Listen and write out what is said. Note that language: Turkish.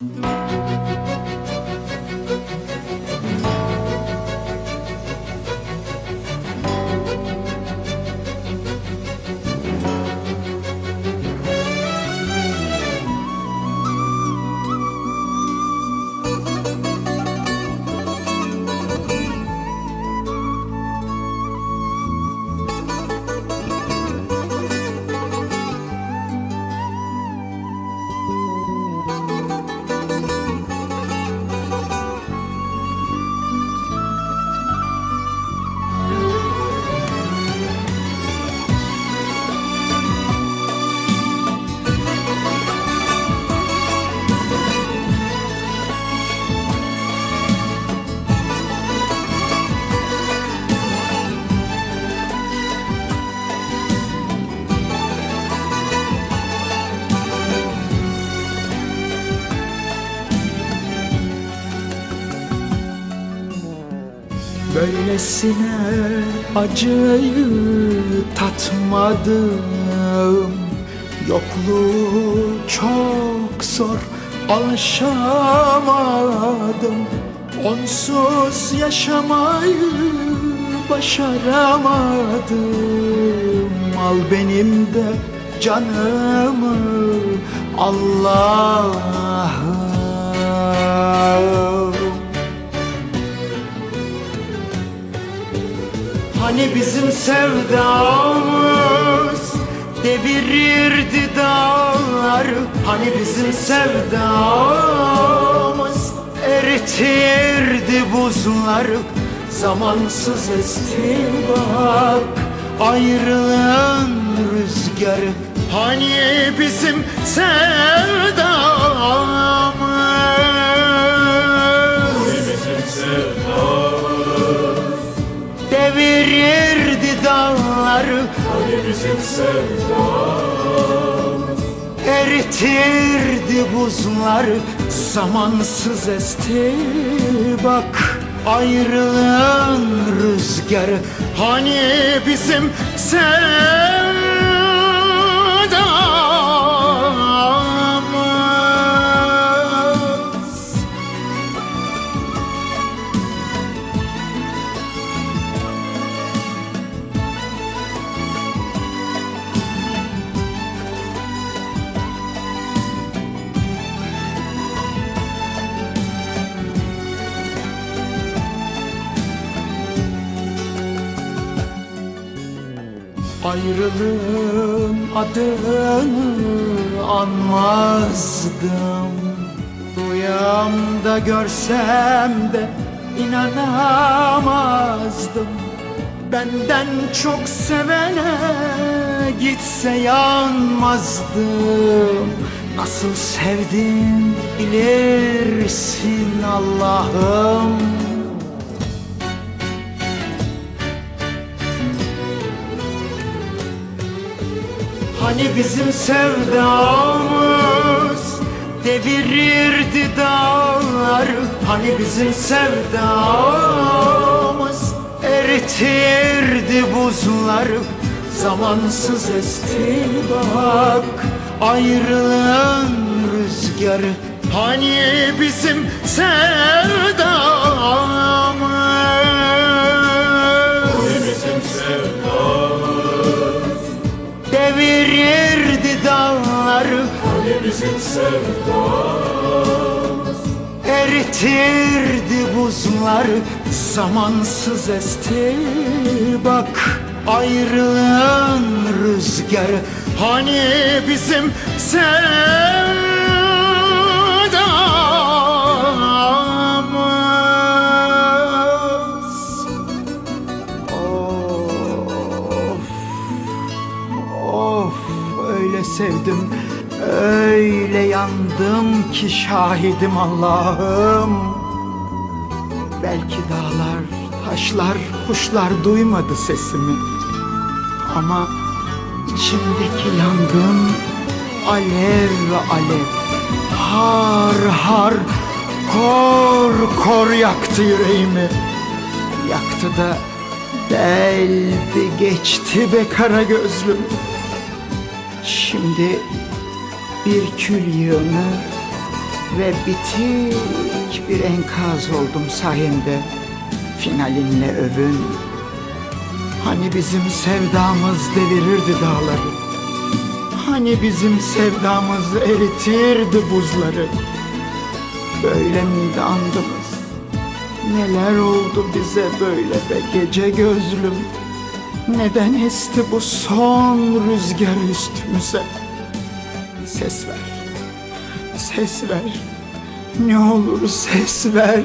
Música Böylesine acıyı tatmadım. Yokluğu çok zor alışamadım Onsuz yaşamayı başaramadım. Al benim de canımı Allah'ım Hani bizim sevdamız devirirdi dağları Hani bizim sevdamız eritirdi buzları Zamansız esti bak ayrılığın rüzgarı. Hani bizim sevdamız Sevdamız Eritirdi buzları Zamansız esti. Bak Ayrılığın rüzgarı Hani bizim sevdamız Ayrılığın adını anmazdım. Rüyamda görsem de inanamazdım. Benden çok sevene gitse yanmazdım. Nasıl sevdim bilirsin Allah'ım Hani bizim sevdamız devirirdi dağları Hani bizim sevdamız eritirdi buzları Zamansız esti bak ayrılığın rüzgarı. Hani bizim sevdamız Bizim sevdamız Eritirdi buzları Zamansız esti. Bak Ayrılığın rüzgarı Hani bizim sevdamız? Of Of öyle sevdim Öyle yandım ki şahidim Allah'ım. Belki dağlar, taşlar, kuşlar duymadı sesimi. Ama içimdeki yangın alev alev Har har, kor kor yaktı yüreğimi. Yaktı da deldi geçti be kara gözlüm. Şimdi bir kül yığını ve bitik bir enkaz oldum sayende. Finalinle övün. Hani bizim sevdamız devirirdi dağları. Hani bizim sevdamız eritirdi buzları. Böyle miydi andımız? Neler oldu bize böyle be gece gözlüm? Neden esti bu son rüzgar üstümüze? Ses ver, ses ver. Ne olur ses ver.